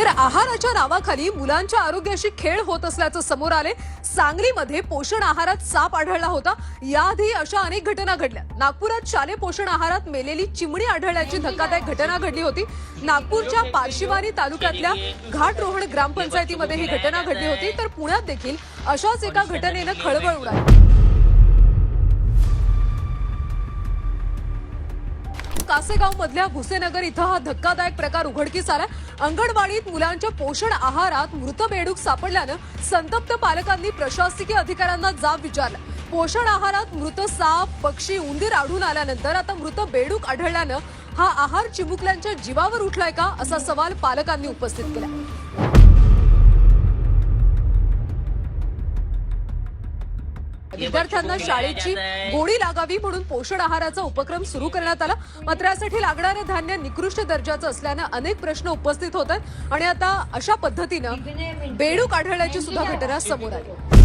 तर आहाराच्या नावाखाली मुलांच्या आरोग्याशी खेळ होत असल्याचं समोर आले. सांगलीमध्ये पोषण आहारात साप आढळला होता. याआधी अशा अनेक घटना घडल्या. नागपुरात शालेय पोषण आहारात मेलेली चिमणी आढळल्याची धक्कादायक घटना घडली होती. नागपूरच्या पारशिवानी तालुक्यातल्या घाटरोहण ग्रामपंचायतीमध्ये ही घटना घडली होती. तर पुण्यात देखील अशाच एका घटनेनं खळबळ उडाली. कासेगाव मधल्या भुसेनगर इथं हा धक्कादायक प्रकार उघडकीस आला. अंगणवाडीत मुलांच्या पोषण आहारात मृत बेडूक सापडल्यानं संतप्त पालकांनी प्रशासकीय अधिकाऱ्यांना जाब विचारला. पोषण आहारात मृत साप पक्षी उंदीर आढळून आल्यानंतर आता मृत बेडूक आढळल्यानं हा आहार चिमुकल्यांच्या जीवावर उठलाय का असा सवाल पालकांनी उपस्थित केला. विद्यार्थ्यांना शाळेची गोडी लागावी म्हणून पोषण आहाराचा उपक्रम सुरू करण्यात आला. मात्र यासाठी लागणारं धान्य निकृष्ट दर्जाचं असल्यानं अनेक प्रश्न उपस्थित होत आहेत आणि आता अशा पद्धतीनं बेडूक आढळल्याची सुद्धा घटना समोर आली.